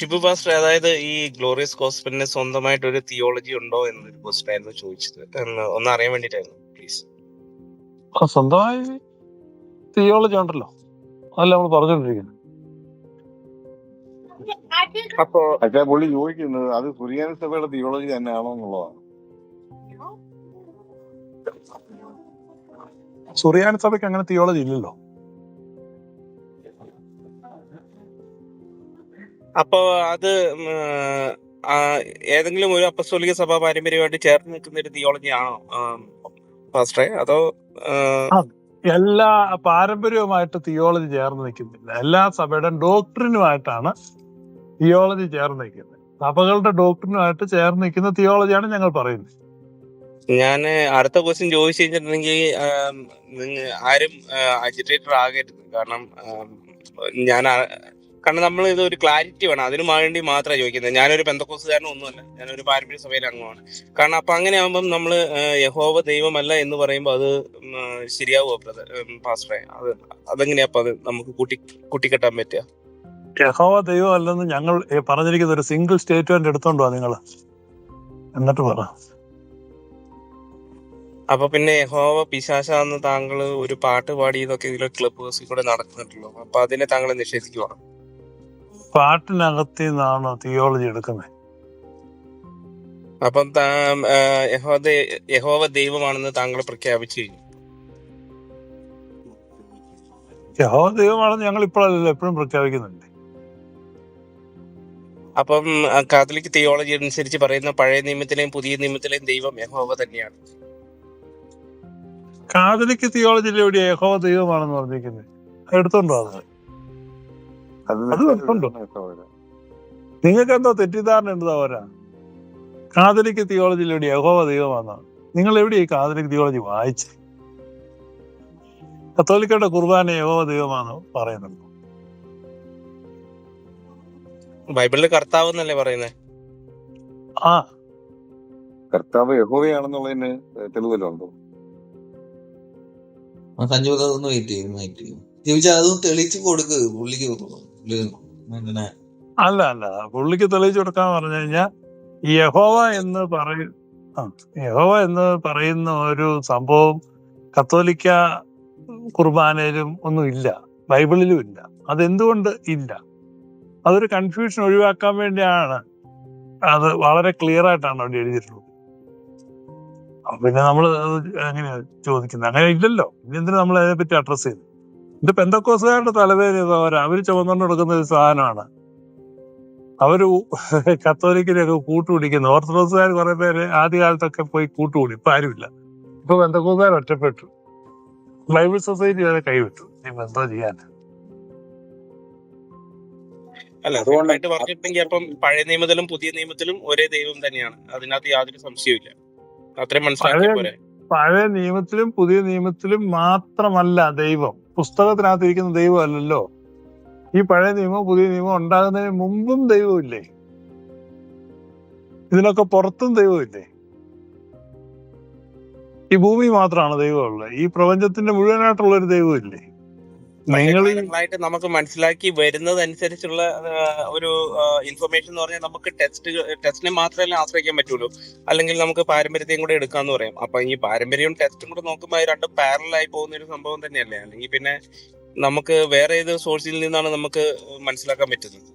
Shibu pastor അതായത് ഈ glorious ഗോസ്പലിന് സ്വന്തമായിട്ട് ഒരു തിയോളജി ഉണ്ടോ എന്നൊരു ക്വസ്റ്റൻ ആയിരുന്നു ചോദിച്ചത് ഒന്ന് അറിയാൻ വേണ്ടിട്ടായിരുന്നു പ്ലീസ് സ്വന്തമായി തിയോളജി ഉണ്ടല്ലോ. അതല്ല നമ്മൾ പറഞ്ഞുകൊണ്ടിരിക്കുന്നത്. അപ്പോ പക്ഷേ പുള്ളി ചോദിക്കുന്നത് അത് സുറിയാനി സഭയുടെ തിയോളജി തന്നെയാണോ എന്നുള്ളതാണ്. സുറിയാനി സഭയ്ക്ക് അങ്ങനെ തിയോളജി ഇല്ലല്ലോ. അപ്പോ അത് ഏതെങ്കിലും ഒരു അപ്പസ്തോലിക സഭ പാരമ്പര്യമായിട്ട് ചേർന്ന് നിൽക്കുന്ന ഒരു തിയോളജി ആണോ പാസ്റ്ററെ അതോ എല്ലാ പാരമ്പര്യവുമായിട്ട് തിയോളജി ചേർന്ന് നിൽക്കുന്നില്ല. എല്ലാ സഭയുടെ ഡോക്ടറിനുമായിട്ടാണ് തിയോളജി ചേർന്ന് നിൽക്കുന്നത്. സഭകളുടെ ഡോക്ടറിനുമായിട്ട് ചേർന്ന് നിൽക്കുന്ന തിയോളജിയാണ് ഞങ്ങൾ പറയുന്നത്. ഞാൻ അടുത്ത ക്വസ്റ്റ്യൻ ചോദിച്ചു കഴിഞ്ഞിട്ടുണ്ടെങ്കിൽ ആരും അജിറ്റേറ്റർ ആകരുത്. കാരണം ഞാൻ കാരണം നമ്മൾ ഇത് ഒരു ക്ലാരിറ്റി വേണം. അതിനു വേണ്ടി മാത്രമേ ചോദിക്കുന്നത്. ഞാനൊരു പെന്തക്കോസുകാരനും ഒന്നുമല്ല. ഞാനൊരു പാരമ്പര്യ സഭയിലെ അംഗമാണ്. കാരണം അപ്പൊ അങ്ങനെ ആകുമ്പം നമ്മൾ യഹോവ ദൈവമല്ല എന്ന് പറയുമ്പോൾ അത് ശരിയാവുമോ ബ്രദർ? പാസ്റ്ററെ അത് അതെങ്ങനെയാ അപ്പൊ അത് നമുക്ക് കൂട്ടി കൂട്ടിക്കെട്ടാൻ പറ്റുക യഹോവ ദൈവം അല്ലെന്ന് ഞങ്ങൾ പറഞ്ഞിരിക്കുന്ന ഒരു സിംഗിൾ സ്റ്റേറ്റ്മെന്റ് എടുത്തോണ്ടോ നിങ്ങൾ എന്നിട്ട് പറ. അപ്പൊ പിന്നെ യഹോവ പിശാശാന്ന് താങ്കൾ ഒരു പാട്ട് പാടിയതൊക്കെ ഇതിലെ ക്ലബ് ഹൗസിൽ കൂടെ നടക്കുന്നുണ്ടല്ലോ. അപ്പൊ അതിനെ താങ്കൾ നിഷേധിക്കുവാണ്? പാട്ടിനകത്ത് നിന്നാണോ തിയോളജി എടുക്കുന്നത് അപ്പം യഹോവ ദൈവമാണെന്ന് താങ്കൾ പ്രഖ്യാപിച്ചു കഴിഞ്ഞു യഹോവ ദൈവമാണെന്ന് ഞങ്ങൾ ഇപ്പോഴല്ലോ എപ്പോഴും പ്രഖ്യാപിക്കുന്നുണ്ട്. അപ്പം കാത്തലിക് തിയോളജി അനുസരിച്ച് പറയുന്ന പഴയ നിയമത്തിലെയും പുതിയ നിയമത്തിലെയും ദൈവം യഹോവ തന്നെയാണ്. കാതലിക് തിയോളജിയിൽ എവിടെ യഹോവ ദൈവമാണെന്ന് പറഞ്ഞിരിക്കുന്നത് എടുത്തോണ്ടോ അത്? അത് ഉണ്ടോ? നിങ്ങൾക്ക് എന്തോ തെറ്റിദ്ധാരണ ഉണ്ട് അവരാ കാതലിക് തിയോളജിയിൽ എവിടെ യഹോവ ദൈവമാണെന്നാണ് നിങ്ങൾ എവിടെ ഈ കാതലിക് തിയോളജി വായിച്ച്? കത്തോലിക്കയുടെ കുർബാന യഹോവ ദൈവമാണെന്ന് പറയുന്നുണ്ടോ. ബൈബിളിൽ കർത്താവ് എന്നല്ലേ പറയുന്നത് ആ. കർത്താവ് യഹോവയാണെന്നുള്ളതിന് തെളിവല്ലോ ഉണ്ടോ സഞ്ജു അതൊന്നും ചെയ്യും ചോദിച്ചാൽ അതും തെളിച്ചു കൊടുക്ക് പുള്ളിക്ക് പുള്ളി അങ്ങനെ അല്ല അല്ല. പുള്ളിക്ക് തെളിയിച്ചു കൊടുക്കാൻ പറഞ്ഞു കഴിഞ്ഞാൽ യഹോവ എന്ന് പറയും യഹോവ എന്ന് പറയുന്ന ഒരു സംഭവം കത്തോലിക്ക കുർബാനയിലും ഒന്നും ഇല്ല. ബൈബിളിലും ഇല്ല. അതെന്തുകൊണ്ട് ഇല്ല? അതൊരു കൺഫ്യൂഷൻ ഒഴിവാക്കാൻ വേണ്ടിയാണ്. അത് വളരെ ക്ലിയർ ആയിട്ടാണ് അവിടെ എഴുതിയിട്ടുള്ളത്. പിന്നെ നമ്മൾ എങ്ങനെയാ ചോദിക്കുന്നത്? അങ്ങനെ ഇല്ലല്ലോ. ഇനി എന്തിനാ നമ്മൾ അതിനെപ്പറ്റി അഡ്രസ് ചെയ്ത് ഇത് പെന്തക്കോസുകാരുടെ തലവേദന അവർ അവർ ചുമന്നുകൊണ്ട് കൊടുക്കുന്ന ഒരു സാധനമാണ്. അവർ കത്തോലിക്കലൊക്കെ കൂട്ടുപിടിക്കുന്നു. ഓർത്തഡോക്സുകാർ കുറെ പേര് ആദ്യകാലത്തൊക്കെ പോയി കൂട്ടുകൂടി ഇപ്പൊ ആരുമില്ല. ഇപ്പൊ ബന്ധക്കോസുകാർ ഒറ്റപ്പെട്ടു. ബൈബിൾ സൊസൈറ്റി വരെ കൈവിട്ടു. ഇപ്പൊ എന്തോ ചെയ്യാൻ? അല്ല അതുകൊണ്ട് അതുകൊണ്ടായിട്ട് പറഞ്ഞിട്ടുണ്ടെങ്കിൽ അപ്പം പഴയ നിയമത്തിലും പുതിയ നിയമത്തിലും ഒരേ ദൈവം തന്നെയാണ്. അതിനകത്ത് യാതൊരു സംശയവുമില്ല. അത്രയും മനസ്സിലാക്കിയ പോരെ. പഴയ നിയമത്തിലും പുതിയ നിയമത്തിലും മാത്രമല്ല ദൈവം. പുസ്തകത്തിനകത്ത് ഇരിക്കുന്ന ദൈവം അല്ലല്ലോ ഈ പഴയ നിയമം പുതിയ നിയമം ഉണ്ടാകുന്നതിന് മുമ്പും ദൈവമില്ലേ? ഇതിനൊക്കെ പുറത്തും ദൈവമില്ലേ? ഈ ഭൂമി മാത്രമാണ് ദൈവമുള്ളത്. ഈ പ്രപഞ്ചത്തിന്റെ മുഴുവനായിട്ടുള്ള ഒരു ദൈവമില്ലേ? നിങ്ങൾ കാലങ്ങളായിട്ട് നമുക്ക് മനസ്സിലാക്കി വരുന്നതനുസരിച്ചുള്ള അനുസരിച്ചുള്ള ഒരു ഇൻഫർമേഷൻ എന്ന് പറഞ്ഞാൽ നമുക്ക് ടെസ്റ്റ് ടെസ്റ്റിനെ മാത്രമല്ല ആശ്രയിക്കാൻ പറ്റുള്ളൂ. അല്ലെങ്കിൽ നമുക്ക് പാരമ്പര്യത്തെയും കൂടെ എടുക്കാന്ന് പറയാം. അപ്പൊ ഈ പാരമ്പര്യവും ടെസ്റ്റും കൂടെ നോക്കുമ്പോൾ രണ്ട് ആയി പോകുന്ന ഒരു സംഭവം തന്നെയല്ലേ? അല്ലെങ്കിൽ പിന്നെ നമുക്ക് വേറെ ഏത് സോഴ്സിൽ നിന്നാണ് നമുക്ക് മനസ്സിലാക്കാൻ പറ്റുന്നത്?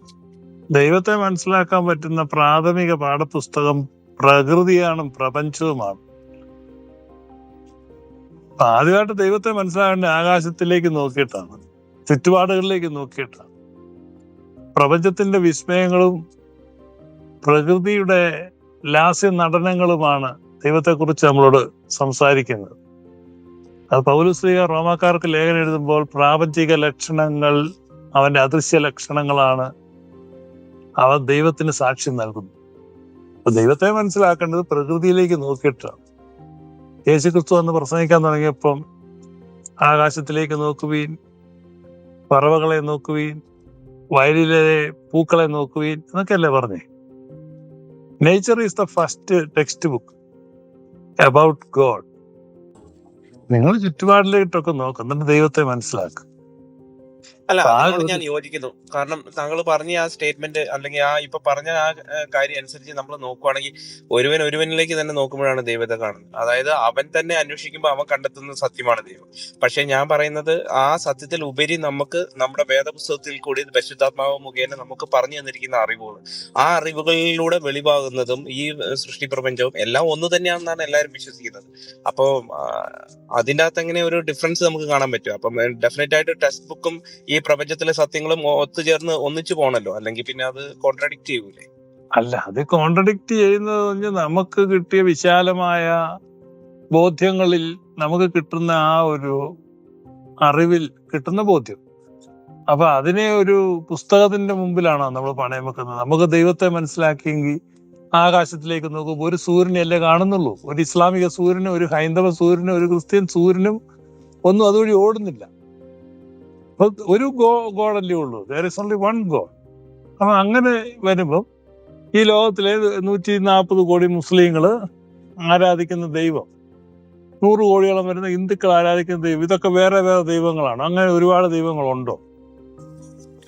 ദൈവത്തെ മനസ്സിലാക്കാൻ പറ്റുന്ന പ്രാഥമിക പാഠപുസ്തകം പ്രകൃതിയാണ് പ്രപഞ്ചവുമാണ്. ആദ്യമായിട്ട് ദൈവത്തെ മനസ്സിലാക്കേണ്ട ആകാശത്തിലേക്ക് നോക്കിയിട്ടാണ്. ചുറ്റുപാടുകളിലേക്ക് നോക്കിയിട്ട് പ്രപഞ്ചത്തിന്റെ വിസ്മയങ്ങളും പ്രകൃതിയുടെ ലാസ്യ നടനങ്ങളുമാണ് ദൈവത്തെക്കുറിച്ച് നമ്മളോട് സംസാരിക്കുന്നത്. അത് പൗലുസ്ലിക റോമാക്കാർക്ക് ലേഖനം എഴുതുമ്പോൾ പ്രാപഞ്ചിക ലക്ഷണങ്ങൾ അവന്റെ അദൃശ്യ ലക്ഷണങ്ങളാണ് അവ ദൈവത്തിന് സാക്ഷ്യം നൽകുന്നു. അപ്പൊ ദൈവത്തെ മനസ്സിലാക്കേണ്ടത് പ്രകൃതിയിലേക്ക് നോക്കിയിട്ടാണ് യേശുക്രിസ്തു എന്ന് പ്രസംഗിക്കാൻ തുടങ്ങിയപ്പം ആകാശത്തിലേക്ക് നോക്കുവീൻ പറവകളെ നോക്കുവീൻ വയലിലെ പൂക്കളെ നോക്കുവീൻ എന്നൊക്കെയല്ലേ പറഞ്ഞേ. Nature is the first text book about God നിങ്ങൾ ചുറ്റുപാടിലേക്കിട്ടൊക്കെ നോക്കും എന്നിട്ട് ദൈവത്തെ മനസ്സിലാക്കും. അല്ല ഞാൻ യോജിക്കുന്നു. കാരണം താങ്കൾ പറഞ്ഞ ആ സ്റ്റേറ്റ്മെന്റ് അല്ലെങ്കിൽ ആ ഇപ്പൊ പറഞ്ഞ ആ കാര്യം അനുസരിച്ച് നമ്മൾ നോക്കുവാണെങ്കിൽ ഒരുവൻ ഒരുവനിലേക്ക് തന്നെ നോക്കുമ്പോഴാണ് ദൈവത്തെ കാണുന്നത്. അതായത് അവൻ തന്നെ അന്വേഷിക്കുമ്പോൾ അവൻ കണ്ടെത്തുന്ന സത്യമാണ് ദൈവം. പക്ഷെ ഞാൻ പറയുന്നത് ആ സത്യത്തിൽ ഉപരി നമുക്ക് നമ്മുടെ വേദപുസ്തകത്തിൽ കൂടി പരിശുദ്ധാത്മാവ് മുഖേന നമുക്ക് പറഞ്ഞു തന്നിരിക്കുന്ന അറിവുകൾ. ആ അറിവുകളിലൂടെ വെളിവാകുന്നതും ഈ സൃഷ്ടി പ്രപഞ്ചവും എല്ലാം ഒന്ന് തന്നെയാണെന്നാണ് എല്ലാവരും വിശ്വസിക്കുന്നത്. അപ്പോൾ അതിന്റെ അകത്ത് എങ്ങനെ ഒരു ഡിഫറൻസ് നമുക്ക് കാണാൻ പറ്റും? അപ്പം ഡെഫിനറ്റ് ആയിട്ട് ടെക്സ്റ്റ് ബുക്കും ഈ പ്രപഞ്ചത്തിലെ സത്യങ്ങളും ഒത്തുചേർന്ന് ഒന്നിച്ചു പോകണല്ലോ അല്ലെങ്കിൽ പിന്നെ അത് കോൺട്രഡിക്ട് ചെയ്യൂലേ? അല്ല അത് കോൺട്രഡിക്ട് ചെയ്യുന്നത് നമുക്ക് കിട്ടിയ വിശാലമായ ബോധ്യങ്ങളിൽ നമുക്ക് കിട്ടുന്ന ആ ഒരു അറിവിൽ കിട്ടുന്ന ബോധ്യം. അപ്പൊ അതിനെ ഒരു പുസ്തകത്തിന്റെ മുമ്പിലാണോ നമ്മൾ പണയം വെക്കുന്നത്. നമുക്ക് ദൈവത്തെ മനസ്സിലാക്കിയെങ്കിൽ ആകാശത്തിലേക്ക് നോക്കുമ്പോൾ ഒരു സൂര്യനെയല്ലേ കാണുന്നുള്ളൂ. ഒരു ഇസ്ലാമിക സൂര്യനും ഒരു ഹൈന്ദവ സൂര്യനും ഒരു ക്രിസ്ത്യൻ സൂര്യനും ഒന്നും അതുവഴി ഓടുന്നില്ല. അപ്പൊ ഒരു ഗോ ഗോഡല്ലേ ഉള്ളൂ. There is only one God അപ്പൊ അങ്ങനെ വരുമ്പം ഈ ലോകത്തിലെ നൂറ്റി നാൽപ്പത് കോടി മുസ്ലിങ്ങൾ ആരാധിക്കുന്ന ദൈവം നൂറ് കോടിയോളം വരുന്ന ഹിന്ദുക്കൾ ആരാധിക്കുന്ന ദൈവം ഇതൊക്കെ വേറെ വേറെ ദൈവങ്ങളാണ്. അങ്ങനെ ഒരുപാട് ദൈവങ്ങളുണ്ടോ.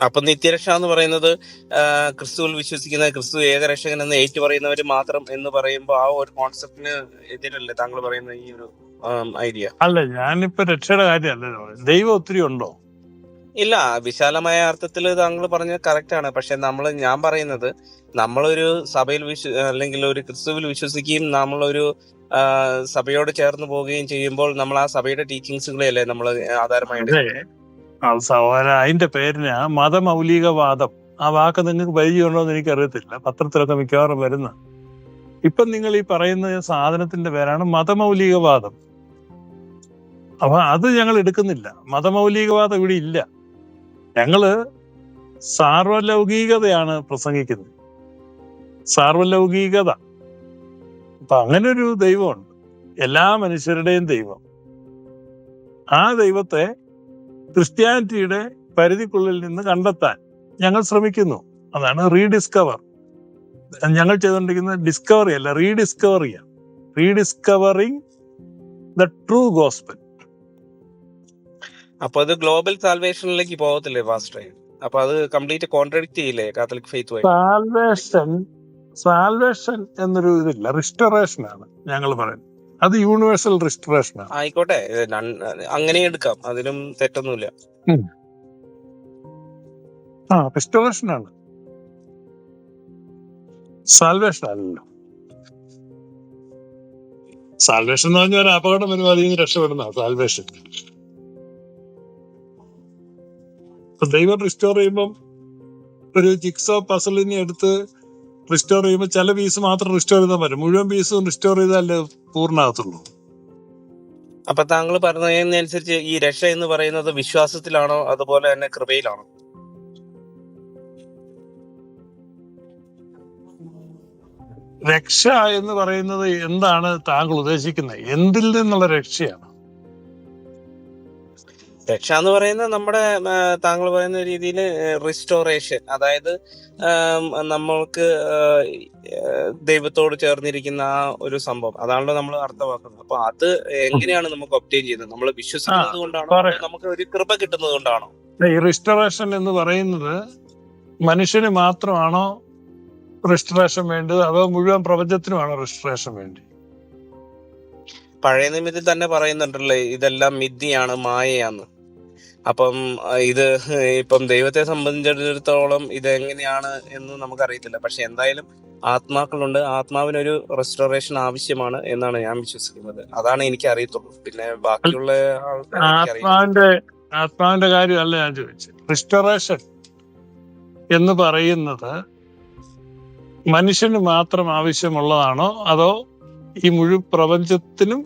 അപ്പൊ നിത്യരക്ഷ എന്ന് പറയുന്നത് ക്രിസ്തുവിൽ വിശ്വസിക്കുന്ന ക്രിസ്തു ഏകരക്ഷകൻ എന്ന് ഏറ്റു പറയുന്നവര് മാത്രം എന്ന് പറയുമ്പോൾ ആ ഒരു കോൺസെപ്റ്റിന് എതിരല്ലേ താങ്കൾ പറയുന്ന ഈ ഒരു ഐഡിയ അല്ല ഞാനിപ്പോ രക്ഷയുടെ കാര്യമല്ലല്ലോ പറയുന്നത്. ദൈവം ഒത്തിരി ഉണ്ടോ? ഇല്ല വിശാലമായ അർത്ഥത്തിൽ താങ്കൾ പറഞ്ഞത് കറക്റ്റ് ആണ്. പക്ഷെ നമ്മൾ ഞാൻ പറയുന്നത് നമ്മളൊരു സഭയിൽ വിശ്വ അല്ലെങ്കിൽ ഒരു ക്രിസ്തുവിൽ വിശ്വസിക്കുകയും നമ്മളൊരു സഭയോട് ചേർന്ന് പോവുകയും ചെയ്യുമ്പോൾ നമ്മൾ ആ സഭയുടെ ടീച്ചിങ്സുകളെ അല്ലേ നമ്മൾ ആധാരമായിട്ട് സഹോദര അതിന്റെ പേരിന് മതമൗലികവാദം ആ വാക്ക് നിങ്ങൾക്ക് പരിചയമുണ്ടോ എന്ന് എനിക്ക് അറിയത്തില്ല പത്രത്തിലൊക്കെ മിക്കവാറും വരുന്ന. ഇപ്പൊ നിങ്ങൾ ഈ പറയുന്ന സാധനത്തിന്റെ പേരാണ് മതമൗലികവാദം. അപ്പൊ അത് ഞങ്ങൾ എടുക്കുന്നില്ല. മതമൗലികവാദം ഇവിടെ ഇല്ല. ഞങ്ങൾ സാർവലൗകികതയാണ് പ്രസംഗിക്കുന്നത്. സാർവലൗകികത. അപ്പൊ അങ്ങനെ ഒരു ദൈവമുണ്ട്. എല്ലാ മനുഷ്യരുടെയും ദൈവം. ആ ദൈവത്തെ ക്രിസ്ത്യാനിറ്റിയുടെ പരിധിക്കുള്ളിൽ നിന്ന് കണ്ടെത്താൻ ഞങ്ങൾ ശ്രമിക്കുന്നു. അതാണ് റീഡിസ്കവർ. ഞങ്ങൾ ചെയ്തുകൊണ്ടിരിക്കുന്നത് ഡിസ്കവറി അല്ല റീഡിസ്കവറിയാണ്. Rediscovering the true gospel. അപ്പൊ അത് ഗ്ലോബൽ സാൽവേഷനിലേക്ക് പോകത്തില്ലേ ഫാസ്റ്റ് അപ്പൊ അത് കംപ്ലീറ്റ് കോൺട്രഡിക്ട് ചെയ്യില്ലേ കാത്തലിക് ഫെയ്ത്ത് സാൽവേഷൻ സാൽവേഷൻ എന്നൊരു ഇതില്ല റിസ്റ്റോറേഷൻ ആണ് ഞങ്ങൾ പറയുന്നത്. അത് യൂണിവേഴ്സൽ റിസ്റ്റോറേഷൻ ആണ് ആയിക്കോട്ടെ അങ്ങനെ എടുക്കാം അതിനും തെറ്റൊന്നുമില്ല. ആ റിസ്റ്റോറേഷൻ ആണ് സാൽവേഷൻ അല്ലല്ലോ സാൽവേഷൻ എന്ന് പറഞ്ഞാൽ അപകടം വരുമ്പോൾ അതിൽ നിന്ന് രക്ഷപ്പെടുന്ന സാൽവേഷൻ. ഇപ്പൊ ദൈവം റിസ്റ്റോർ ചെയ്യുമ്പം ഒരു ജിക്സോ പസലിനെ എടുത്ത് റിസ്റ്റോർ ചെയ്യുമ്പോൾ ചില പീസ് മാത്രം റിസ്റ്റോർ ചെയ്താൽ പറ്റും മുഴുവൻ പീസും റിസ്റ്റോർ ചെയ്താലേ പൂർണമാകത്തുള്ളൂ അപ്പൊ താങ്കൾ പറഞ്ഞതിനനുസരിച്ച് ഈ രക്ഷ എന്ന് പറയുന്നത് വിശ്വാസത്തിലാണോ? അതുപോലെ തന്നെ കൃപയിലാണോ? രക്ഷ എന്ന് പറയുന്നത് എന്താണ് താങ്കൾ ഉദ്ദേശിക്കുന്നത്? എന്തിൽ നിന്നുള്ള രക്ഷയാണ്? രക്ഷ എന്ന് പറയുന്നത് നമ്മുടെ താങ്കൾ പറയുന്ന രീതിയിൽ റിസ്റ്റോറേഷൻ അതായത് നമ്മൾക്ക് ദൈവത്തോട് ചേർന്നിരിക്കുന്ന ആ ഒരു സംഭവം. അതാണല്ലോ നമ്മൾ അർത്ഥമാക്കുന്നത്. അപ്പൊ അത് എങ്ങനെയാണ് നമുക്ക് ഒപ്റ്റെയിൻ ചെയ്യുന്നത് നമ്മൾ വിശ്വസിക്കുന്നത് കൊണ്ടാണോ? നമുക്ക് ഒരു കൃപ കിട്ടുന്നത് കൊണ്ടാണോ? ഈ റിസ്റ്റോറേഷൻ എന്ന് പറയുന്നത് മനുഷ്യന് മാത്രമാണോ റിസ്റ്റോറേഷൻ വേണ്ടത്? അതോ മുഴുവൻ പ്രപഞ്ചത്തിനുമാണോ റിസ്റ്റോറേഷൻ വേണ്ടി പഴയ നിമിത്തിൽ തന്നെ പറയുന്നുണ്ടല്ലേ ഇതെല്ലാം മിഥ്യയാണ് മായയാന്ന് അപ്പം ഇത് ഇപ്പം ദൈവത്തെ സംബന്ധിച്ചിടത്തോളം ഇത് എങ്ങനെയാണ് എന്ന് നമുക്കറിയത്തില്ല. പക്ഷെ എന്തായാലും ആത്മാക്കളുണ്ട്. ആത്മാവിനൊരു റെസ്റ്റോറേഷൻ ആവശ്യമാണ് എന്നാണ് ഞാൻ വിശ്വസിക്കുന്നത്. അതാണ് എനിക്ക് അറിയത്തുള്ളൂ പിന്നെ ബാക്കിയുള്ള ആത്മാവിന്റെ ആത്മാവിന്റെ കാര്യമല്ല ഞാൻ ചോദിച്ചത്. റിസ്റ്റോറേഷൻ എന്ന് പറയുന്നത് മനുഷ്യന് മാത്രം ആവശ്യമുള്ളതാണോ? അതോ ഈ മുഴു പ്രപഞ്ചത്തിനും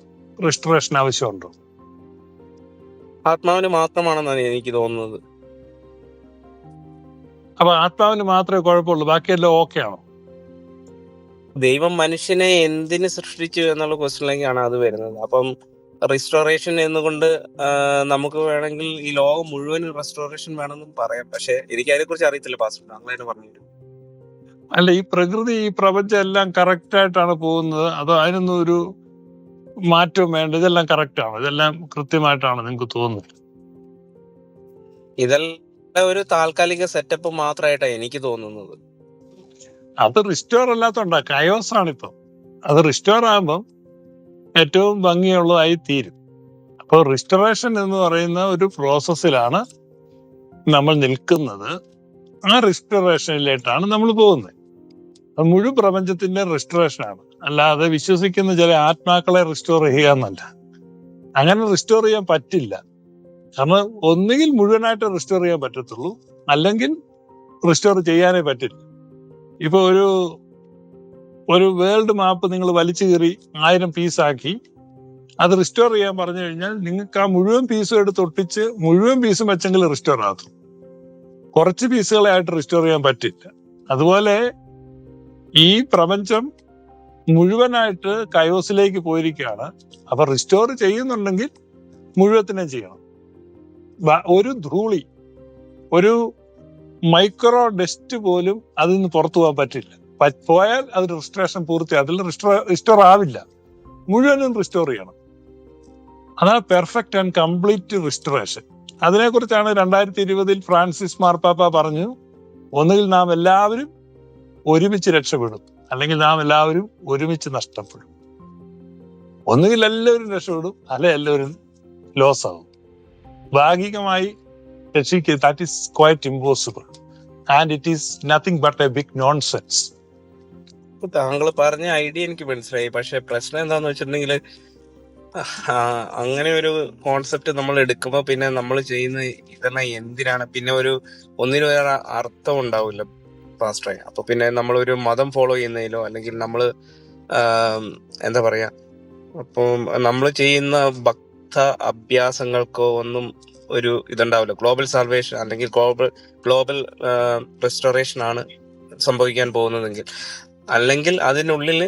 റിസ്റ്റോറേഷൻ ആവശ്യമുണ്ടോ? ആത്മാവിന് മാത്രമാണെന്നാണ് എനിക്ക് തോന്നുന്നത്. അപ്പൊ ആത്മാവിന് മാത്രമേ കുഴപ്പമുള്ളൂ ബാക്കിയെല്ലാം ഓക്കെ ആണോ ദൈവം മനുഷ്യനെ എന്തിനു സൃഷ്ടിച്ചു എന്നുള്ള ക്വസ്റ്റ്യനിലേക്കാണ് അത് വരുന്നത്. അപ്പം റിസ്റ്റോറേഷൻ എന്നുകൊണ്ട് നമുക്ക് വേണമെങ്കിൽ ഈ ലോകം മുഴുവൻ റെസ്റ്റോറേഷൻ വേണമെന്നും പറയാം. പക്ഷെ എനിക്ക് അതിനെ കുറിച്ച് അറിയത്തില്ല പാസ്റ്റർ. അങ്ങനെ പറഞ്ഞു അല്ല ഈ പ്രകൃതി ഈ പ്രപഞ്ചം എല്ലാം കറക്റ്റ് ആയിട്ടാണ് പോകുന്നത്. അതോ അതിനൊന്നും ഒരു മാറ്റവും വേണ്ട. ഇതെല്ലാം കറക്റ്റ് ആണ്. ഇതെല്ലാം കൃത്യമായിട്ടാണ് നിങ്ങൾക്ക് തോന്നുന്നത്. ഇതെല്ലാം ഒരു താൽക്കാലിക സെറ്റപ്പ് മാത്രമായിട്ടാണ് എനിക്ക് തോന്നുന്നത്. അത് റിസ്റ്റോർ അല്ലാത്തോണ്ട. കയോസ് ആണിപ്പോ അത് റിസ്റ്റോർ ആകുമ്പം ഏറ്റവും ഭംഗിയുള്ളതായി തീരും. അപ്പോൾ റിസ്റ്റോറേഷൻ എന്ന് പറയുന്ന ഒരു പ്രോസസ്സിലാണ് നമ്മൾ നിൽക്കുന്നത്. ആ റിസ്റ്റോറേഷനിലേട്ടാണ് നമ്മൾ പോകുന്നത്. അത് മുഴുവൻ പ്രപഞ്ചത്തിന്റെ റിസ്റ്റോറേഷൻ ആണ്. അല്ലാതെ വിശ്വസിക്കുന്ന ചില ആത്മാക്കളെ റിസ്റ്റോർ ചെയ്യുക എന്നല്ല. അങ്ങനെ റിസ്റ്റോർ ചെയ്യാൻ പറ്റില്ല. കാരണം ഒന്നുകിൽ മുഴുവനായിട്ട് റിസ്റ്റോർ ചെയ്യാൻ പറ്റത്തുള്ളൂ അല്ലെങ്കിൽ റിസ്റ്റോർ ചെയ്യാനേ പറ്റില്ല. ഇപ്പൊ ഒരു ഒരു വേൾഡ് മാപ്പ് നിങ്ങൾ വലിച്ചു കീറി ആയിരം പീസാക്കി അത് റിസ്റ്റോർ ചെയ്യാൻ പറഞ്ഞു കഴിഞ്ഞാൽ നിങ്ങൾക്ക് ആ മുഴുവൻ പീസും എടുത്ത് ഒട്ടിച്ച് മുഴുവൻ പീസും വെച്ചെങ്കിൽ റിസ്റ്റോർ ആകും. കുറച്ച് പീസുകളെ ആയിട്ട് റിസ്റ്റോർ ചെയ്യാൻ പറ്റില്ല. അതുപോലെ ഈ പ്രപഞ്ചം മുഴുവനായിട്ട് കയോസിലേക്ക് പോയിരിക്കുകയാണ്. അപ്പൊ റിസ്റ്റോർ ചെയ്യുന്നുണ്ടെങ്കിൽ മുഴുവത്തിനെ ചെയ്യണം. ഒരു ധൂളി ഒരു മൈക്രോ ഡസ്റ്റ് പോലും അതിൽ നിന്ന് പുറത്തു പോകാൻ പറ്റില്ല. പോയാൽ അത് രജിസ്ട്രേഷൻ പൂർത്തി അതിൽ റിസ്റ്റോർ ആവില്ല. മുഴുവനും റിസ്റ്റോർ ചെയ്യണം. അതാണ് പെർഫെക്റ്റ് ആൻഡ് കംപ്ലീറ്റ് റിസ്റ്റോറേഷൻ അതിനെക്കുറിച്ചാണ് രണ്ടായിരത്തി ഇരുപതിൽ ഫ്രാൻസിസ് മാർപ്പാപ്പ പറഞ്ഞു ഒന്നുകിൽ നാം എല്ലാവരും ഒരുമിച്ച് രക്ഷപ്പെടും. അല്ലെങ്കിൽ നാം എല്ലാവരും ഒരുമിച്ച് നഷ്ടപ്പെടും. ഒന്നുകിൽ എല്ലാവരും രക്ഷപ്പെടും അല്ലെ എല്ലാവരും ലോസ് ആവും. ഭാഗികമായി രക്ഷിക്കുക that is quite impossible and it is nothing but a big nonsense താങ്കൾ പറഞ്ഞ ഐഡിയ എനിക്ക് മനസ്സിലായി. പക്ഷെ പ്രശ്നം എന്താന്ന് വെച്ചിട്ടുണ്ടെങ്കിൽ അങ്ങനെ ഒരു കോൺസെപ്റ്റ് നമ്മൾ എടുക്കുമ്പോൾ പിന്നെ നമ്മൾ ചെയ്യുന്ന ഇതെല്ലാം എന്തിനാണ് പിന്നെ ഒരു ഒന്നിനും അർത്ഥം ഉണ്ടാവില്ല. പാസ്റ്ററെ അപ്പൊ പിന്നെ നമ്മൾ ഒരു മതം ഫോളോ ചെയ്യുന്നതിലോ അല്ലെങ്കിൽ നമ്മൾ എന്താ പറയാ അപ്പം നമ്മൾ ചെയ്യുന്ന ഭക്ത അഭ്യാസങ്ങൾക്കോ ഒന്നും ഒരു ഇതുണ്ടാവില്ല. ഗ്ലോബൽ സാൽവേഷൻ അല്ലെങ്കിൽ ഗ്ലോബൽ ഗ്ലോബൽ റെസ്റ്റോറേഷൻ ആണ് സംഭവിക്കാൻ പോകുന്നതെങ്കിൽ. അല്ലെങ്കിൽ അതിനുള്ളിൽ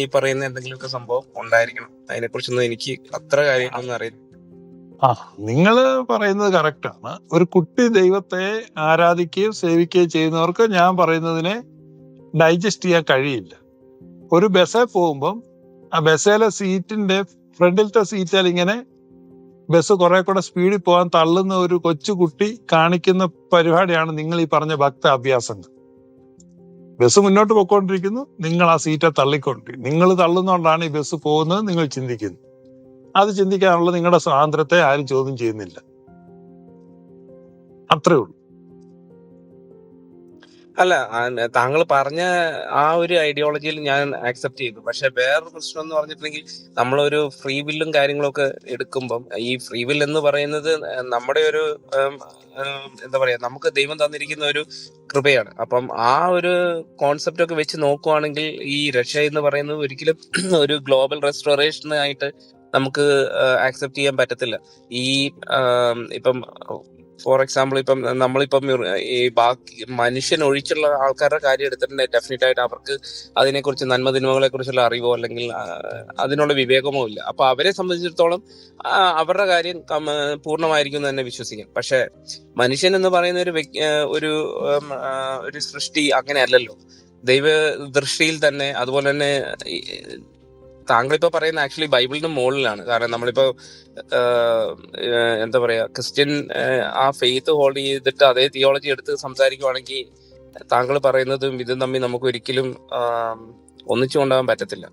ഈ പറയുന്ന എന്തെങ്കിലുമൊക്കെ സംഭവം ഉണ്ടായിരിക്കണം. അതിനെ കുറിച്ചൊന്നും എനിക്ക് അത്ര കാര്യങ്ങളൊന്നും അറിയില്ല. ആ. നിങ്ങൾ പറയുന്നത് കറക്റ്റാണ് ഒരു കുട്ടി ദൈവത്തെ ആരാധിക്കുകയും സേവിക്കുകയും ചെയ്യുന്നവർക്ക് ഞാൻ പറയുന്നതിനെ ഡൈജസ്റ്റ് ചെയ്യാൻ കഴിയില്ല. ഒരു ബസ്സിൽ പോകുമ്പം ആ ബസ്സിലെ സീറ്റിന്റെ ഫ്രണ്ടിലത്തെ സീറ്റിൽ ഇങ്ങനെ ബസ് കുറെ കൂടെ സ്പീഡിൽ പോകാൻ തള്ളുന്ന ഒരു കൊച്ചു കുട്ടി കാണിക്കുന്ന പരിപാടിയാണ് നിങ്ങൾ ഈ പറഞ്ഞ ഭക്ത അഭ്യാസങ്ങൾ ബസ് മുന്നോട്ട് പോയിക്കൊണ്ടിരിക്കുന്നു നിങ്ങൾ ആ സീറ്റെ തള്ളിക്കൊണ്ടിരിക്കും നിങ്ങൾ തള്ളുന്നതുകൊണ്ടാണ് ഈ ബസ് പോകുന്നത് നിങ്ങൾ ചിന്തിക്കുന്നു. അത് ചിന്തിക്കാനുള്ള നിങ്ങളുടെ സ്വാതന്ത്ര്യത്തെ ആരും ചോദ്യം ചെയ്യുന്നില്ല. അത്രേ ഉള്ളൂ. അല്ല താങ്കൾ പറഞ്ഞ ആ ഒരു ഐഡിയോളജിയിൽ ഞാൻ ആക്സെപ്റ്റ് ചെയ്തു. പക്ഷെ വേറൊരു പ്രശ്നം എന്ന് പറഞ്ഞിട്ടുണ്ടെങ്കിൽ നമ്മളൊരു ഫ്രീ വില്ലും കാര്യങ്ങളൊക്കെ എടുക്കുമ്പം ഈ ഫ്രീ വിൽ എന്ന് പറയുന്നത് നമ്മുടെ ഒരു എന്താ പറയാ നമുക്ക് ദൈവം തന്നിരിക്കുന്ന ഒരു കൃപയാണ്. അപ്പം ആ ഒരു കോൺസെപ്റ്റ് ഒക്കെ വെച്ച് നോക്കുവാണെങ്കിൽ ഈ റഷ്യ എന്ന് പറയുന്നത് ഒരിക്കലും ഒരു ഗ്ലോബൽ റെസ്റ്റോറേഷനായിട്ട് നമുക്ക് ആക്സെപ്റ്റ് ചെയ്യാൻ പറ്റത്തില്ല. ഈ ഇപ്പം ഫോർ എക്സാമ്പിൾ ഇപ്പം നമ്മളിപ്പം ഈ ബാക്കി മനുഷ്യൻ ഒഴിച്ചുള്ള ആൾക്കാരുടെ കാര്യം എടുത്തിട്ടുണ്ടെങ്കിൽ ഡെഫിനറ്റ് ആയിട്ട് അവർക്ക് അതിനെക്കുറിച്ച് നന്മ തിന്മകളെ കുറിച്ചുള്ള അറിവോ അല്ലെങ്കിൽ അതിനുള്ള വിവേകമോ ഇല്ല. അപ്പൊ അവരെ സംബന്ധിച്ചിടത്തോളം അവരുടെ കാര്യം പൂർണമായിരിക്കും എന്ന് തന്നെ വിശ്വസിക്കാം. പക്ഷെ മനുഷ്യൻ എന്ന് പറയുന്ന ഒരു ഒരു ഒരു സൃഷ്ടി അങ്ങനെ അല്ലല്ലോ ദൈവ ദൃഷ്ടിയിൽ തന്നെ അതുപോലെ തന്നെ ഇപ്പൊ പറയുന്ന ആക്ച്വലി ബൈബിളിന് മുകളിലാണ്. കാരണം നമ്മളിപ്പോ എന്താ പറയാ ക്രിസ്ത്യൻ ആ ഫെയ്ത്ത് ഹോൾഡ് ചെയ്തിട്ട് അതേ തിയോളജി എടുത്ത് സംസാരിക്കുവാണെങ്കിൽ താങ്കൾ പറയുന്നതും ഇതും തമ്മിൽ നമുക്ക് ഒരിക്കലും ഒന്നിച്ചു കൊണ്ടുപോകാൻ പറ്റത്തില്ല.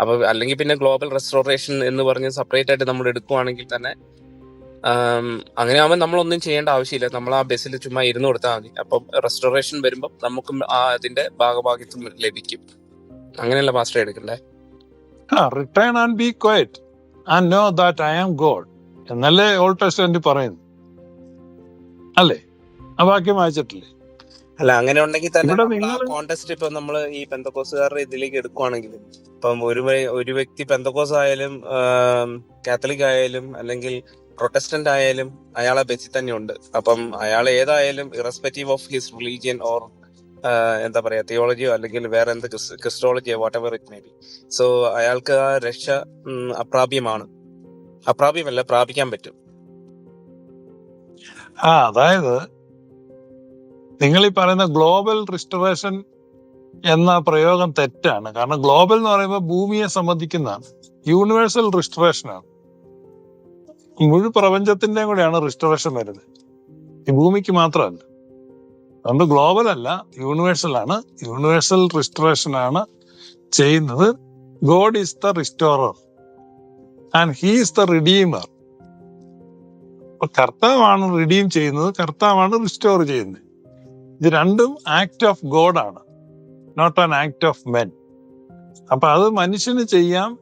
അപ്പൊ അല്ലെങ്കിൽ പിന്നെ ഗ്ലോബൽ റെസ്റ്റോറേഷൻ എന്ന് പറഞ്ഞ് സെപ്പറേറ്റ് ആയിട്ട് നമ്മൾ എടുക്കുവാണെങ്കിൽ തന്നെ അങ്ങനെ ആവുമ്പോൾ നമ്മളൊന്നും ചെയ്യേണ്ട ആവശ്യമില്ല. നമ്മൾ ആ ബസ്സിൽ ചുമ്മാ ഇരുന്ന് കൊടുത്താൽ മതി. അപ്പം റെസ്റ്റോറേഷൻ വരുമ്പോൾ നമുക്കും ആ അതിന്റെ ഭാഗഭാഗിത്വം ലഭിക്കും. അങ്ങനെയല്ല പാസ്റ്റർ എടുക്കണ്ടേ? Return and be quiet and know that I am God എന്നല്ലേ ഓൾഡ് ടെസ്റ്റന്റ് പറയുന്നു? അല്ലേ? ആ വാക്യം വായിച്ചിട്ടില്ലേ? അല്ല അങ്ങനെ ഉണ്ടെങ്കിൽ തന്നെ കോntest ഇപ്പൊ നമ്മൾ ഈ പെന്തക്കോസുകാരുടെ ഇതിലേക്ക് എടുക്കുവാണെങ്കിൽ ഇപ്പം ഒരു ഒരു വ്യക്തി പെന്തക്കോസ് ആയാലും കാത്തലിക് ആയാലും അല്ലെങ്കിൽ പ്രൊട്ടസ്റ്റന്റ് ആയാലും അയാളെ ബസ്സിൽ തന്നെ ഉണ്ട് അപ്പം അയാൾ ഏതായാലും irrespective of his religion or എന്താ പറയാ തിയോളജിയോ അല്ലെങ്കിൽ വേറെ എന്ത് ക്രിസ്റ്റോളജിയോ whatever it may be so അയാൾക്ക് ആ രക്ഷ അപ്രാപ്യമാണ്. അപ്രാപ്യമല്ല പ്രാപിക്കാൻ പറ്റും. ആ അതായത് നിങ്ങൾ ഈ പറയുന്ന ഗ്ലോബൽ റിസ്റ്റോറേഷൻ എന്ന പ്രയോഗം തെറ്റാണ്. കാരണം ഗ്ലോബൽ എന്ന് പറയുമ്പോൾ ഭൂമിയെ സംബന്ധിക്കുന്നതാണ്. യൂണിവേഴ്സൽ റിസ്റ്റോറേഷൻ ആണ്. മുഴു പ്രപഞ്ചത്തിന്റെയും കൂടെയാണ് റിസ്റ്റോറേഷൻ വരുന്നത്. ഈ ഭൂമിക്ക് മാത്രമല്ല. അതുകൊണ്ട് ഗ്ലോബൽ അല്ല യൂണിവേഴ്സൽ ആണ്. യൂണിവേഴ്സൽ റിസ്റ്റോറേഷൻ ആണ് ചെയ്യുന്നത്. God is the restorer and he is the redeemer കർത്താവാണ് റിഡീം ചെയ്യുന്നത് കർത്താവാണ് റിസ്റ്റോർ ചെയ്യുന്നത്. ഇത് രണ്ടും ആക്ട് ഓഫ് ഗോഡ് ആണ് not an act of men അപ്പൊ അത് മനുഷ്യന് ചെയ്യാം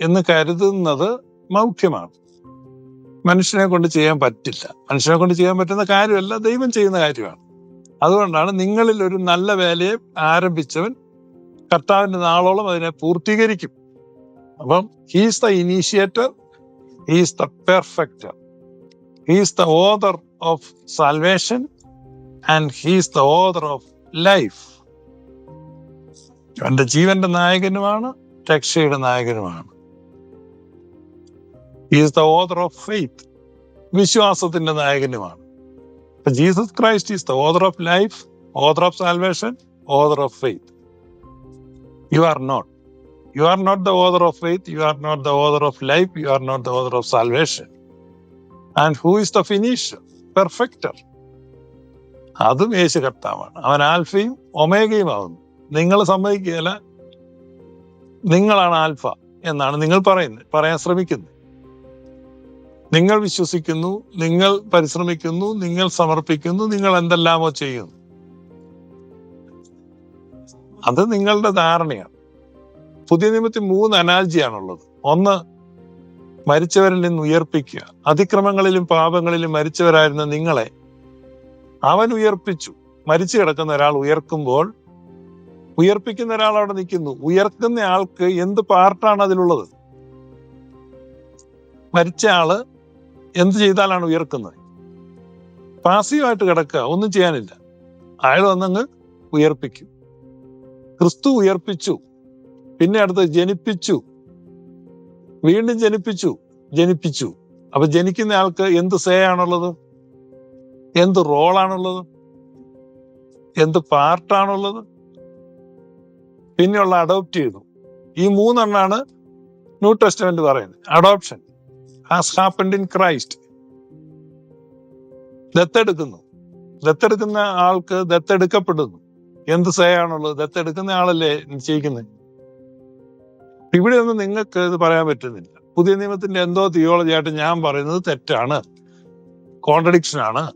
എന്ന് കരുതുന്നത് മൗഢ്യമാണ് മനുഷ്യനെ കൊണ്ട് ചെയ്യാൻ പറ്റില്ല. മനുഷ്യനെ കൊണ്ട് ചെയ്യാൻ പറ്റുന്ന കാര്യമല്ല ദൈവം ചെയ്യുന്ന കാര്യമാണ്. അതുകൊണ്ടാണ് നിങ്ങളിൽ ഒരു നല്ല വേലയെ ആരംഭിച്ചവൻ കർത്താവിന്റെ നാളോളം അതിനെ പൂർത്തീകരിക്കും. അപ്പം he's the initiator he's the perfecter he's the author of salvation and he's the author of life അവന്റെ ജീവന്റെ നായകനുമാണ് രക്ഷയുടെ നായകനുമാണ്. Is the author of faith വിശ്വാസത്തിന്റെ നായകനുമാണ്. Jesus Christ is the author of life author of salvation author of faith you are not you are not the author of faith you are not the author of life you are not the author of salvation and who is the finish perfecter അതും യേശു കർത്താവാണ്. അവൻ ആൽഫയും ഒമേഗയും ആവുന്നു. നിങ്ങൾ സമ്മതിക്കുകയല്ല. നിങ്ങളാണ് alpha എന്നാണ് നിങ്ങൾ പറയുന്നത് പറയാൻ ശ്രമിക്കുന്നത്. നിങ്ങൾ വിശ്വസിക്കുന്നു നിങ്ങൾ പരിശ്രമിക്കുന്നു നിങ്ങൾ സമർപ്പിക്കുന്നു നിങ്ങൾ എന്തെല്ലാമോ ചെയ്യുന്നു. അത് നിങ്ങളുടെ ധാരണയാണ്. പുതിയ നിയമത്തിൽ മൂന്ന് അനാജിയാണുള്ളത് ഒന്ന് മരിച്ചവരിൽ നിന്ന് ഉയർപ്പിക്കുക. അതിക്രമങ്ങളിലും പാപങ്ങളിലും മരിച്ചവരായിരുന്ന നിങ്ങളെ അവൻ ഉയർപ്പിച്ചു. മരിച്ചു കിടക്കുന്ന ഒരാൾ ഉയർക്കുമ്പോൾ ഉയർപ്പിക്കുന്ന ഒരാൾ അവിടെ നിൽക്കുന്നു. ഉയർക്കുന്ന ആൾക്ക് എന്ത് പാർട്ടാണ് അതിലുള്ളത്? മരിച്ച ആൾ എന്ത് ചെയ്താലാണ് ഉയർക്കുന്നത്? പാസീവായിട്ട് കിടക്കുക ഒന്നും ചെയ്യാനില്ല. അയാൾ വന്നങ്ങ് ഉയർപ്പിക്കും. ക്രിസ്തു ഉയർപ്പിച്ചു. പിന്നെ അടുത്ത് ജനിപ്പിച്ചു. വീണ്ടും ജനിപ്പിച്ചു ജനിപ്പിച്ചു. അപ്പൊ ജനിക്കുന്ന ആൾക്ക് എന്ത് സേ ആണുള്ളത് എന്ത് റോളാണുള്ളത്? എന്ത് പാർട്ടാണുള്ളത്? പിന്നെയുള്ള അഡോപ്റ്റ് ചെയ്തു. ഈ മൂന്നെണ്ണാണ് ന്യൂ ടെസ്റ്റ്മെന്റ് പറയുന്നത്. Adoption. Has happened in Christ ദത്തെടുക്കുന്നു. ദത്തെടുക്കുന്ന ആൾക്ക് ദത്തെടുക്കപ്പെടുന്നു. എന്ത് സേയാണുള്ളത്? ദത്തെടുക്കുന്ന ആളല്ലേ നിശ്ചയിക്കുന്നത് ഇവിടെ ഒന്നും നിങ്ങൾക്ക് ഇത് പറയാൻ പറ്റുന്നില്ല. പുതിയ നിയമത്തിന്റെ എന്തോ തിയോളജി ആയിട്ട് ഞാൻ പറയുന്നത് തെറ്റാണ്. കോൺട്രഡിക്ഷൻ ആണ്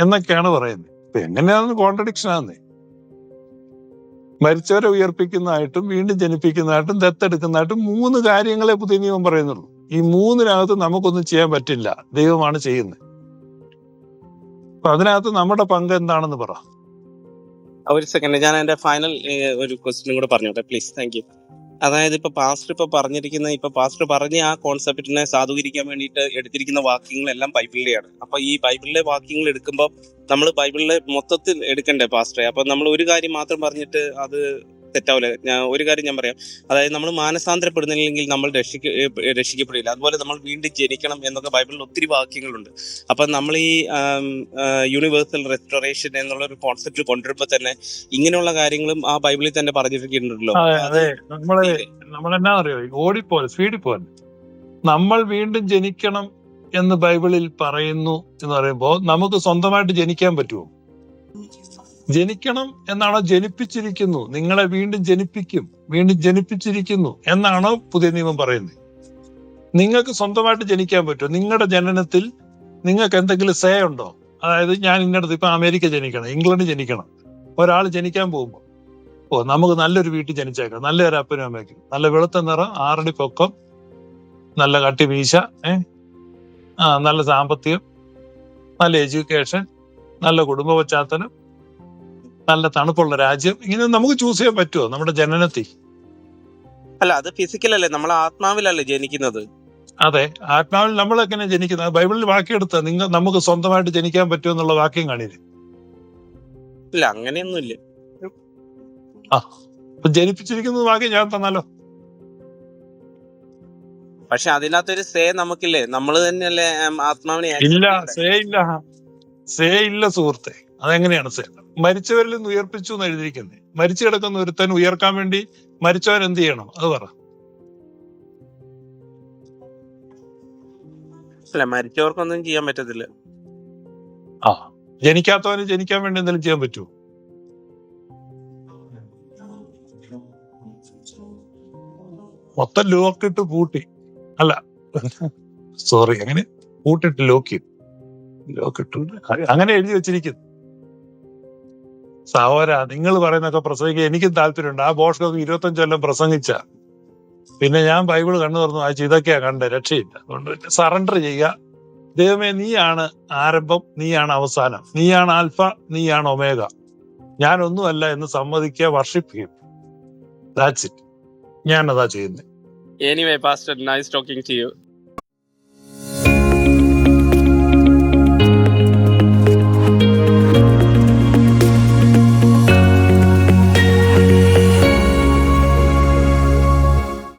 എന്നൊക്കെയാണ് പറയുന്നത്. ഇപ്പൊ എങ്ങനെയാണെന്ന് കോൺട്രഡിക്ഷൻ ആണെന്നേ മരിച്ചവരെ ഉയർപ്പിക്കുന്നതായിട്ടും വീണ്ടും ജനിപ്പിക്കുന്നതായിട്ടും ദത്തെടുക്കുന്നതായിട്ടും മൂന്ന് കാര്യങ്ങളെ പുതിയ നിയമം പറയുന്നുള്ളൂ. ഈ മൂന്നിനകത്ത് നമുക്കൊന്നും ചെയ്യാൻ പറ്റില്ല. ദൈവമാണ് ചെയ്യുന്നത്. അപ്പൊ അതിനകത്ത് നമ്മുടെ പങ്ക് എന്താണെന്ന് പറ. ഒരു സെക്കൻഡ് ഞാൻ എന്റെ ഫൈനൽ ഒരു ക്വസ്റ്റ്യനും കൂടെ പറഞ്ഞോട്ടെ പ്ലീസ് താങ്ക് യു അതായത് ഇപ്പൊ പാസ്റ്റർ ഇപ്പൊ പറഞ്ഞിരിക്കുന്ന ഇപ്പൊ പാസ്റ്റർ പറഞ്ഞ ആ കോൺസെപ്റ്റിനെ സാധൂകരിക്കാൻ വേണ്ടിയിട്ട് എടുത്തിരിക്കുന്ന വാക്യങ്ങളെല്ലാം ബൈബിളിലെയാണ്. അപ്പൊ ഈ ബൈബിളിലെ വാക്യങ്ങൾ എടുക്കുമ്പോൾ നമ്മൾ ബൈബിളിലെ മൊത്തത്തിൽ എടുക്കണ്ടേ പാസ്റ്ററെ അപ്പൊ നമ്മൾ ഒരു കാര്യം മാത്രം പറഞ്ഞിട്ട് അത് തെറ്റാവില്ല ഞാൻ ഒരു കാര്യം ഞാൻ പറയാം. അതായത് നമ്മൾ മാനസാന്തരപ്പെടുന്നില്ലെങ്കിൽ നമ്മൾ രക്ഷിക്ക രക്ഷിക്കപ്പെടില്ല. അതുപോലെ നമ്മൾ വീണ്ടും ജനിക്കണം എന്നൊക്കെ ബൈബിളിൽ ഒത്തിരി വാക്യങ്ങളുണ്ട്. അപ്പൊ നമ്മൾ ഈ യൂണിവേഴ്സൽ റെസ്റ്റോറേഷൻ എന്നുള്ള ഒരു കോൺസെപ്റ്റ് കൊണ്ടുവരുമ്പോൾ തന്നെ ഇങ്ങനെയുള്ള കാര്യങ്ങളും ആ ബൈബിളിൽ തന്നെ പറഞ്ഞിട്ടുണ്ടല്ലോ അതെ നമ്മൾ നമ്മളെന്നാ അറിയോ? ഓടിപ്പോലെ സ്പീഡിൽ പോലെ നമ്മൾ വീണ്ടും ജനിക്കണം എന്ന് ബൈബിളിൽ പറയുന്നു എന്ന് പറയുമ്പോ നമുക്ക് സ്വന്തമായിട്ട് ജനിക്കാൻ പറ്റുമോ? ജനിക്കണം എന്നാണ് ജനിപ്പിച്ചിരിക്കുന്നു. നിങ്ങളെ വീണ്ടും ജനിപ്പിക്കും. വീണ്ടും ജനിപ്പിച്ചിരിക്കുന്നു എന്നാണ് പുതിയ നിയമം പറയുന്നത്. നിങ്ങൾക്ക് സ്വന്തമായിട്ട് ജനിക്കാൻ പറ്റുമോ? നിങ്ങളുടെ ജനനത്തിൽ നിങ്ങൾക്ക് എന്തെങ്കിലും സേ ഉണ്ടോ അതായത് ഞാൻ ഇന്നടത്ത് ഇപ്പൊ അമേരിക്ക ജനിക്കണം ഇംഗ്ലണ്ട് ജനിക്കണം. ഒരാൾ ജനിക്കാൻ പോകുമ്പോൾ ഓ നമുക്ക് നല്ലൊരു വീട്ടിൽ ജനിച്ചേക്കാം. നല്ലൊരു അപ്പനും അമ്മയ്ക്കും. നല്ല വെളുത്ത നിറം ആറടി പൊക്കം നല്ല കട്ടി വീശ ആ നല്ല സാമ്പത്തികം നല്ല എഡ്യൂക്കേഷൻ നല്ല കുടുംബ പശ്ചാത്തലം നല്ല തണുപ്പുള്ള രാജ്യം. ഇങ്ങനെ നമുക്ക് ചൂസ് ചെയ്യാൻ പറ്റുമോ നമ്മുടെ ജനനത്തിൽ അല്ല അത് ഫിസിക്കൽ അല്ലേ? നമ്മൾ ആത്മാവിലല്ലേ ജനിക്കുന്നത്? അതെ. ആത്മാവിൽ നമ്മൾ എങ്ങനെ ജനിക്കുന്നത്? ബൈബിളിൽ വാക്കിയെടുത്ത നിങ്ങൾ നമുക്ക് സ്വന്തമായിട്ട് ജനിക്കാൻ പറ്റുമോ എന്നുള്ള വാക്യം കാണില്ലേ? ഇല്ല അങ്ങനെയൊന്നുമില്ല. അപ്പൊ ജനിപ്പിച്ചിരിക്കുന്നത് വാക്യം ഞാൻ തന്നാലോ? പക്ഷെ അതിനകത്തൊരു സേ നമുക്കില്ലേ? നമ്മൾ തന്നെയല്ലേ ആത്മാവിനെ ഇല്ല? സേ ഇല്ല. സേ ഇല്ല സുഹൃത്തെ. അതെങ്ങനെയാണ് സേ മരിച്ചവരിൽ നിന്ന് ഉയർപ്പിച്ചു എന്ന് എഴുതിയിരിക്കുന്നത്. മരിച്ചു കിടക്കുന്ന ഒരുത്തൻ ഉയർക്കാൻ വേണ്ടി മരിച്ചവൻ എന്ത് ചെയ്യണം? അത് പറ. അല്ല മരിച്ചവർക്കൊന്നും ചെയ്യാൻ പറ്റത്തില്ല. ആ ജനിക്കാത്തവന് ജനിക്കാൻ വേണ്ടി എന്തെങ്കിലും ചെയ്യാൻ പറ്റുമോ മൊത്തം ലോക്കിട്ട് പൂട്ടി. അല്ല സോറി അങ്ങനെ പൂട്ടിട്ട് ലോക്ക് ചെയ്തു. ലോക്കിട്ട് അങ്ങനെ എഴുതി വെച്ചിരിക്കുന്നു. സഹോര നിങ്ങൾ പറയുന്നൊക്കെ പ്രസംഗിക്കാൻ എനിക്കും താല്പര്യമുണ്ട്. ആ ബോഷ്കൊക്കെ ഇരുപത്തഞ്ച് കൊല്ലം പ്രസംഗിച്ച. പിന്നെ ഞാൻ ബൈബിൾ കണ്ണു തുറന്നു വായിച്ചു ഇതൊക്കെയാ കണ്ടത് രക്ഷയില്ല. അതുകൊണ്ട് സറണ്ടർ ചെയ്യുക. ദൈവമേ നീയാണ് ആരംഭം നീയാണ് അവസാനം. നീയാണ് ആൽഫ നീയാണ് ഒമേഗ. ഞാൻ ഒന്നുമല്ല എന്ന് സമ്മതിക്കുക വർഷിപ്പ് ചെയ്യും ദാറ്റ്സ് ഇറ്റ് ഞാൻ അതാ ചെയ്യുന്നത് anyway pastor nice talking to you